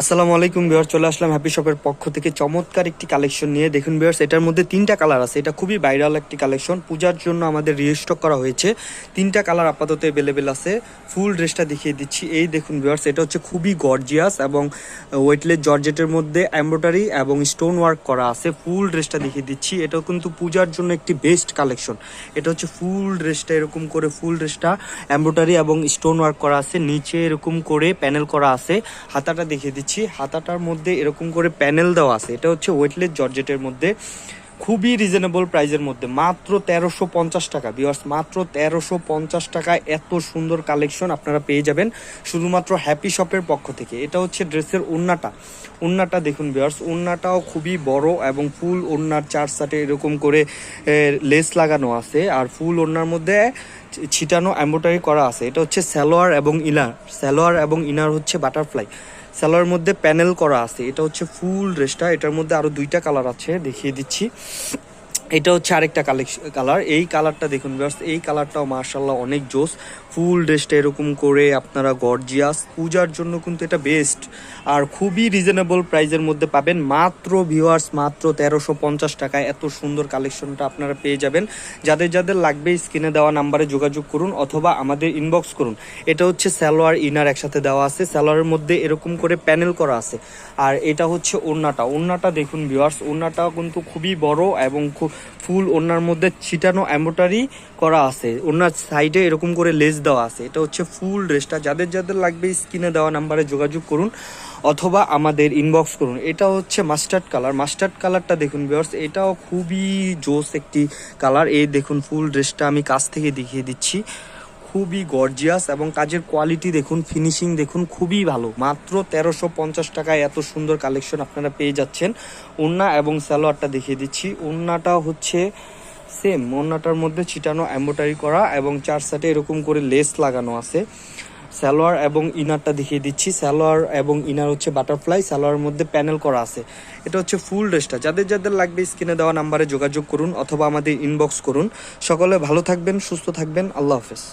আসসালামু আলাইকুম বিয়ার চলে আসলাম হ্যাপি শপের পক্ষ থেকে। চমৎকার একটি কালেকশন নিয়ে। দেখুন বিয়ার্স এটার মধ্যে তিনটা কালার আছে। এটা খুবই ভাইরাল একটি কালেকশন। পূজার জন্য আমাদের রিস্টক করা হয়েছে। তিনটা কালার আপাতত অ্যাভেলেবেল আছে। ফুল ড্রেসটা দেখিয়ে দিচ্ছি। এই দেখুন বিয়ার্স এটা হচ্ছে খুবই গর্জিয়াস এবং ওয়েটলেস জর্জেটের মধ্যে এমব্রয়ডারি এবং স্টোন ওয়ার্ক করা আছে। ফুল ড্রেসটা দেখিয়ে দিচ্ছি। এটাও কিন্তু পূজার জন্য একটি বেস্ট কালেকশন এটা হচ্ছে ফুল ড্রেসটা এরকম করে ফুল ড্রেসটা এমব্রয়ডারি এবং স্টোন ওয়ার্ক করা আছে। নিচে এরকম করে প্যানেল করা আছে। হাতাটা দেখিয়ে দিচ্ছি। হাতাটার মধ্যে এরকম করে প্যানেল দেওয়া আছে। এটা হচ্ছে ওয়েটলেস জর্জেটের মধ্যে। খুবই রিজনেবল প্রাইজের মধ্যে। মাত্র তেরোশো পঞ্চাশ টাকা। বিয়ার্স মাত্র তেরোশো পঞ্চাশ টাকায় এত সুন্দর কালেকশন আপনারা পেয়ে যাবেন শুধুমাত্র হ্যাপি শপের পক্ষ থেকে। এটা হচ্ছে ড্রেসের ওন্নাটা ওন্নাটা দেখুন বিয়ার্স ওন্নাটাও খুবই বড় এবং ফুল ওন্নার চার সাটে এরকম করে লেস লাগানো আছে। আর ফুল ওন্নার মধ্যে ছিটানো এম্ব্রয়ডারি করা আছে। এটা হচ্ছে স্যালোয়ার এবং ইনার। স্যালোয়ার এবং ইনার হচ্ছে বাটারফ্লাই। স্যালোয়ার মধ্যে প্যানেল করা আছে। এটা হচ্ছে ফুল ড্রেসটা। এটার মধ্যে আরও দুইটা কালার আছে। দেখিয়ে দিচ্ছি। এটা হচ্ছে আরেকটা কালেকশন কালার এই কালারটা দেখুন ভিউয়ার্স এই কালারটাও মার্শাল্লাহ অনেক জোস। ফুল ড্রেসটা এরকম করে আপনারা গর্জিয়াস পূজার জন্য কিন্তু এটা বেস্ট আর খুবই রিজনেবল প্রাইজের মধ্যে পাবেন মাত্র ভিউয়ার্স মাত্র তেরোশো পঞ্চাশ টাকায়। এত সুন্দর কালেকশনটা আপনারা পেয়ে যাবেন। যাদের যাদের লাগবে স্ক্রিনে দেওয়া নাম্বারে যোগাযোগ করুন অথবা আমাদের ইনবক্স করুন। এটা হচ্ছে স্যালোয়ার ইনার একসাথে দেওয়া আছে। স্যালোয়ারের মধ্যে এরকম করে প্যানেল করা আছে। আর এটা হচ্ছে ওড়নাটা। ওড়নাটা দেখুন ভিউয়ার্স ওড়নাটা কিন্তু খুবই বড় এবং খুব ফুল ওনার মধ্যে ছিটানো অ্যাম্বোটারি করা আছে। ওনার সাইডে এরকম করে লেস দেওয়া আছে। এটা হচ্ছে ফুল ড্রেসটা। যাদের যাদের লাগবে স্ক্রিনে দেওয়া নাম্বারে যোগাযোগ করুন অথবা আমাদের ইনবক্স করুন। এটা হচ্ছে মাস্টার্ড কালার মাস্টার্ড কালারটা দেখুন বিয়ার্স এটাও খুবই জোস একটি কালার এই দেখুন, ফুল ড্রেসটা আমি কাছ থেকে দেখিয়ে দিচ্ছি। খুবই গর্জিয়াস এবং কাজের কোয়ালিটি দেখুন ফিনিশিং দেখুন খুবই ভালো। মাত্র তেরোশো পঞ্চাশ টাকায় এত সুন্দর কালেকশন আপনারা পেয়ে যাচ্ছেন। ওন্না এবং সালোয়ারটা দেখিয়ে দিচ্ছি। ওন্নাটা হচ্ছে সেম ওন্নাটার মধ্যে ছিটানো এম্ব্রয়ডারি করা এবং চার সাইডে এরকম করে লেস লাগানো আছে। সালোয়ার এবং ইনারটা দেখিয়ে দিচ্ছি। সালোয়ার এবং ইনার হচ্ছে বাটারফ্লাই সালোয়ারের মধ্যে প্যানেল করা আছে। এটা হচ্ছে ফুল ড্রেসটা যাদের যাদের লাগবে স্ক্রিনে দেওয়া নাম্বারে যোগাযোগ করুন অথবা আমাদের ইনবক্স করুন। সকলে ভালো থাকবেন, সুস্থ থাকবেন। আল্লাহ হাফেজ।